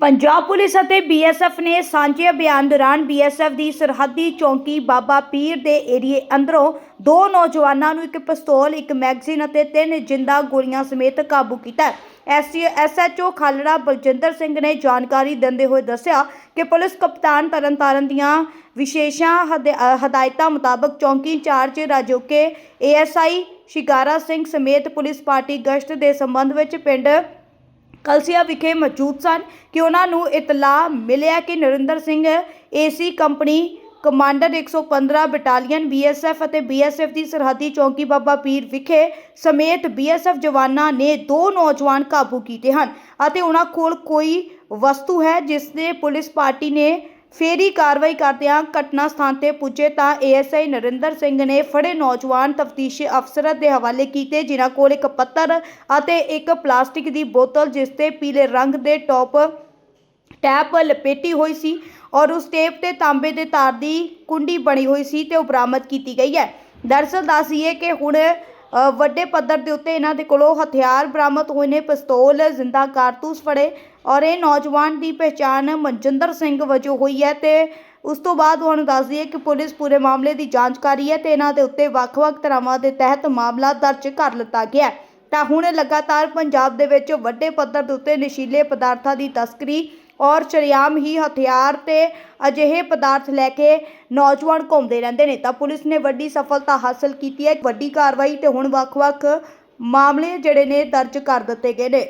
Punjab police ਅਤੇ BSF ਨੇ ਸਾਂਝੇ ਅਭਿਆਨ ਦੌਰਾਨ ਬੀਐਸਐਫ ਦੀ ਸਰਹੱਦੀ ਚੌਂਕੀ ਬਾਬਾ ਪੀਰ ਦੇ ਏਰੀਏ ਅੰਦਰੋਂ ਦੋ ਨੌਜਵਾਨਾਂ ਨੂੰ ਇੱਕ ਪਿਸਤੌਲ, ਇੱਕ ਮੈਗਜ਼ੀਨ ਅਤੇ ਤਿੰਨ ਜਿੰਦਾ ਗੋਲੀਆਂ ਸਮੇਤ ਕਾਬੂ ਕੀਤਾ। ਐਸਐਚਓ ਖਾਲੜਾ ਬਲਜਿੰਦਰ ਸਿੰਘ ਨੇ ਜਾਣਕਾਰੀ ਦਿੰਦੇ ਹੋਏ ਦੱਸਿਆ ਕਿ ਪੁਲਿਸ ਕਪਤਾਨ ਤਰਨਤਾਰਨ ਦੀਆਂ ਵਿਸ਼ੇਸ਼ਾਂ ਹਦ- ਅ, ਹਦਾਇਤਾਂ ਮੁਤਾਬਕ ਚੌਂਕੀ in charge Rajoke ASI Shikara Singh ਸਮੇਤ ਪੁਲਿਸ ਪਾਰਟੀ ਗਸ਼ਤ ਦੇ ਸੰਬੰਧ ਵਿੱਚ ਪਿੰਡ ਕਲਸੀਆ ਵਿਖੇ ਮੌਜੂਦ ਸਨ ਕਿ ਉਹਨਾਂ ਨੂੰ ਇਤਲਾਹ ਮਿਲਿਆ ਕਿ Narinder Singh AC company commander 115 battalion BSF ਅਤੇ ਬੀਐਸਐਫ ਦੀ ਸਰਹੱਦੀ ਚੌਂਕੀ ਬਾਬਾ ਪੀਰ ਵਿਖੇ ਸਮੇਤ ਬੀਐਸਐਫ ਜਵਾਨਾਂ ਨੇ ਦੋ ਨੌਜਵਾਨ ਕਾਬੂ ਕੀਤੇ ਹਨ ਅਤੇ ਉਹਨਾਂ ਕੋਲ ਕੋਈ ਵਸਤੂ ਹੈ, ਜਿਸ ਦੇ ਪੁਲਿਸ ਪਾਰਟੀ ਨੇ ਫੇਰੀ ਕਾਰਵਾਈ ਕਰਦਿਆਂ ਘਟਨਾ ਸਥਾਨ ਤੇ ਪੁੱਜੇ ਤਾਂ ਏਐਸਆਈ ਨਰਿੰਦਰ ਸਿੰਘ ਨੇ ਫੜੇ ਨੌਜਵਾਨ ਤਫਤੀਸ਼ੀ ਅਫਸਰ ਦੇ ਹਵਾਲੇ ਕੀਤੇ, ਜਿਨ੍ਹਾਂ ਕੋਲ ਇੱਕ ਪੱਤਰ ਅਤੇ ਇੱਕ ਪਲਾਸਟਿਕ ਦੀ ਬੋਤਲ, ਜਿਸ ਤੇ ਪੀਲੇ ਰੰਗ ਦੇ ਟੌਪ ਟੈਪ ਲਪੇਟੀ ਹੋਈ ਸੀ ਔਰ ਉਸ ਟੇਪ ਤੇ ਤਾਂਬੇ ਦੇ ਤਾਰ ਦੀ ਕੁੰਡੀ ਬਣੀ ਹੋਈ ਸੀ ਤੇ ਉਹ ਬਰਾਮਦ ਕੀਤੀ ਗਈ ਹੈ। ਦਰਅਸਲ ਦੱਸੀਏ ਕਿ ਹੁਣ ਵੱਡੇ ਪੱਧਰ ਦੇ ਉੱਤੇ ਇਹਨਾਂ ਦੇ ਕੋਲੋਂ ਹਥਿਆਰ ਬਰਾਮਦ ਹੋਏ ਨੇ, ਪਿਸਤੌਲ, ਜ਼ਿੰਦਾ ਕਾਰਤੂਸ ਫੜੇ ਔਰ ਇਹ ਨੌਜਵਾਨ ਦੀ ਪਹਿਚਾਣ ਮਨਜਿੰਦਰ ਸਿੰਘ ਵਜੋਂ ਹੋਈ ਹੈ ਤੇ ਉਸ ਤੋਂ ਬਾਅਦ ਤੁਹਾਨੂੰ ਦੱਸ ਦਈਏ ਕਿ ਪੁਲਿਸ ਪੂਰੇ ਮਾਮਲੇ ਦੀ ਜਾਂਚ ਕਰ ਰਹੀ ਹੈ ਤੇ ਇਹਨਾਂ ਦੇ ਉੱਤੇ ਵੱਖ-ਵੱਖ ਧਰਾਵਾਂ ਦੇ ਤਹਿਤ ਮਾਮਲਾ ਦਰਜ ਕਰ ਲਿੱਤਾ ਗਿਆ ਹੈ। ਤਾਂ ਹੁਣ ਲਗਾਤਾਰ ਪੰਜਾਬ ਦੇ ਵਿੱਚ ਵੱਡੇ ਪੱਧਰ ਦੇ ਉੱਤੇ ਨਸ਼ੀਲੇ ਪਦਾਰਥਾਂ ਦੀ ਤਸਕਰੀ ਔਰ ਸ਼ਰੇਆਮ ਹੀ ਹਥਿਆਰ ਤੇ ਅਜਿਹੇ ਪਦਾਰਥ ਲੈ ਕੇ ਨੌਜਵਾਨ ਘੁੰਮਦੇ ਰਹਿੰਦੇ ਨੇ। ਤਾਂ ਪੁਲਿਸ ਨੇ ਵੱਡੀ ਸਫਲਤਾ ਹਾਸਲ ਕੀਤੀ ਹੈ। ਵੱਡੀ ਕਾਰਵਾਈ ਤੇ ਹੁਣ ਵੱਖ-ਵੱਖ ਮਾਮਲੇ ਜਿਹੜੇ ਨੇ ਦਰਜ ਕਰ ਦਿੱਤੇ ਗਏ ਨੇ।